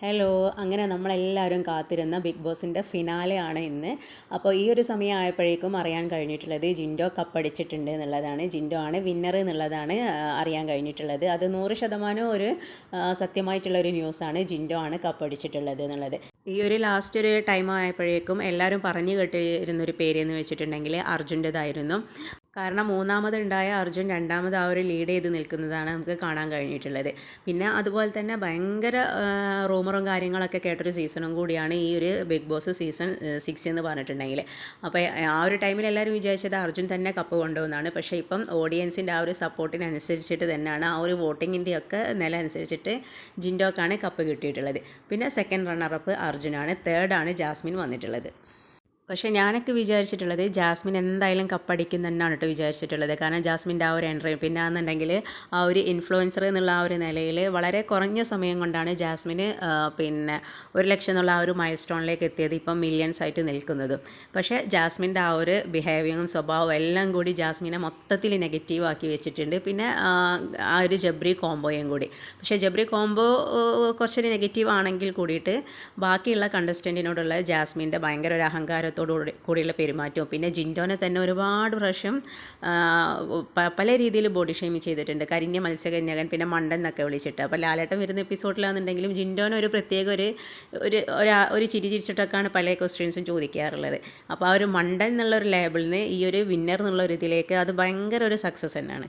Hello അങ്ങനെ നമ്മളെല്ലാവരും കാത്തിരുന്ന ബിഗ് ബോസിന്റെ ഫിനാലെ ആണ് ഇന്ന്. അപ്പോൾ ഈ ഒരു സമയം ആയപ്പോഴേക്കും അറിയാൻ കഴിഞ്ഞിട്ടുള്ളത് ജിൻഡോ കപ്പടിച്ചിട്ടുണ്ട് എന്നുള്ളതാണ്. ജിൻഡോ ആണ് വിന്നർ എന്നുള്ളതാണ് അറിയാൻ കഴിഞ്ഞിട്ടുള്ളത്. അത് നൂറ് ശതമാനം ഒരു സത്യമായിട്ടുള്ള ഒരു ന്യൂസാണ് ജിൻഡോ ആണ് കപ്പടിച്ചിട്ടുള്ളത് എന്നുള്ളത്. ഈ ഒരു ലാസ്റ്റ് ഒരു ടൈം ആയപ്പോഴേക്കും എല്ലാവരും പറഞ്ഞു കേട്ടിരുന്നൊരു പേര് എന്ന് വെച്ചിട്ടുണ്ടെങ്കിൽ അർജുന്റെതായിരുന്നു. കാരണം മൂന്നാമതുണ്ടായ അർജുൻ രണ്ടാമത് ആ ഒരു ലീഡ് ചെയ്ത് നിൽക്കുന്നതാണ് നമുക്ക് കാണാൻ കഴിഞ്ഞിട്ടുള്ളത്. പിന്നെ അതുപോലെ തന്നെ ഭയങ്കര റൂമറും കാര്യങ്ങളൊക്കെ കേട്ടൊരു സീസണും കൂടിയാണ് ഈ ഒരു ബിഗ് ബോസ് സീസൺ സിക്സ് എന്ന് പറഞ്ഞിട്ടുണ്ടെങ്കിൽ. അപ്പോൾ ആ ഒരു ടൈമിൽ എല്ലാവരും വിചാരിച്ചത് അർജുൻ തന്നെ കപ്പ് കൊണ്ടുവന്നാണ്. പക്ഷേ ഇപ്പം ഓഡിയൻസിന്റെ ആ ഒരു സപ്പോർട്ടിനനുസരിച്ചിട്ട് തന്നെയാണ് ആ ഒരു വോട്ടിങ്ങിന്റെ ഒക്കെ നില അനുസരിച്ചിട്ട് ജിൻഡോക്കാണ് കപ്പ് കിട്ടിയിട്ടുള്ളത്. പിന്നെ സെക്കൻഡ് റണ്ണറപ്പ് അർജുനാണ് തേർഡാണ് ജാസ്മിൻ വന്നിട്ടുള്ളത്. പക്ഷേ ഞാനൊക്കെ വിചാരിച്ചിട്ടുള്ളത് ജാസ്മിൻ എന്തായാലും കപ്പടിക്കും തന്നെയാണ് കേട്ടോ വിചാരിച്ചിട്ടുള്ളത്. കാരണം ജാസ്മിന്റെ ആ ഒരു എൻട്രി പിന്നെ ആണെന്നുണ്ടെങ്കിൽ ആ ഒരു ഇൻഫ്ലുവൻസർ എന്നുള്ള ആ ഒരു നിലയിൽ വളരെ കുറഞ്ഞ സമയം കൊണ്ടാണ് ജാസ്മിന് പിന്നെ ഒരു ലക്ഷം എന്നുള്ള ആ ഒരു മൈൽ സ്റ്റോണിലേക്ക് എത്തിയത് ഇപ്പം മില്യൺസ് ആയിട്ട് നിൽക്കുന്നത്. പക്ഷേ ജാസ്മിന്റെ ആ ഒരു ബിഹേവിയറും സ്വഭാവവും എല്ലാം കൂടി ജാസ്മിനെ മൊത്തത്തിൽ നെഗറ്റീവ് ആക്കി വെച്ചിട്ടുണ്ട്. പിന്നെ ആ, ഒരു ജബ്രി കോംബോയും കൂടി. പക്ഷേ ജബ്രി കോംബോ കുറച്ചൊരു നെഗറ്റീവ് ആണെങ്കിൽ കൂടിയിട്ട് ബാക്കിയുള്ള കണ്ടസ്റ്റന്റിനോടുള്ള ജാസ്മിന്റെ ഭയങ്കര ഒരു അഹങ്കാരത്തോടു കൂടി- കൂടിയുള്ള പെരുമാറ്റവും. പിന്നെ ജിൻഡോനെ തന്നെ ഒരുപാട് പ്രാവശ്യം പല രീതിയിൽ ബോഡി ഷെയിമിങ് ചെയ്തിട്ടുണ്ട്. കരിഞ്ഞ മത്സ്യകന്യകൻ പിന്നെ മണ്ടൻ എന്നൊക്കെ വിളിച്ചിട്ട്. അപ്പോൾ ലാലേട്ടൻ വരുന്ന എപ്പിസോഡിലാണെന്നുണ്ടെങ്കിലും ജിൻഡോനെ ഒരു പ്രത്യേക ഒരു ഒരു ഒരു- ചിരി ചിരിച്ചിട്ടൊക്കെയാണ് പല ക്വസ്റ്റ്യൻസും ചോദിക്കാറുള്ളത്. അപ്പോൾ ആ ഒരു മണ്ടൻ എന്നുള്ള ഒരു ലേബിളിൽ നിന്ന് ഈ ഒരു വിന്നർ എന്നുള്ള ഒരു ഇതിലേക്ക് അത് ഭയങ്കര ഒരു സക്സസ് തന്നെയാണ്.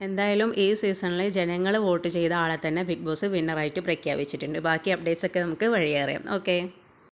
എന്തായാലും ഈ സീസണിൽ ജനങ്ങൾ വോട്ട് ചെയ്ത ആളെ തന്നെ ബിഗ് ബോസ് വിന്നറായിട്ട് പ്രഖ്യാപിച്ചിട്ടുണ്ട്. ബാക്കി അപ്ഡേറ്റ്സ് ഒക്കെ നമുക്ക് വഴിയേറിയാം. ഓക്കെ.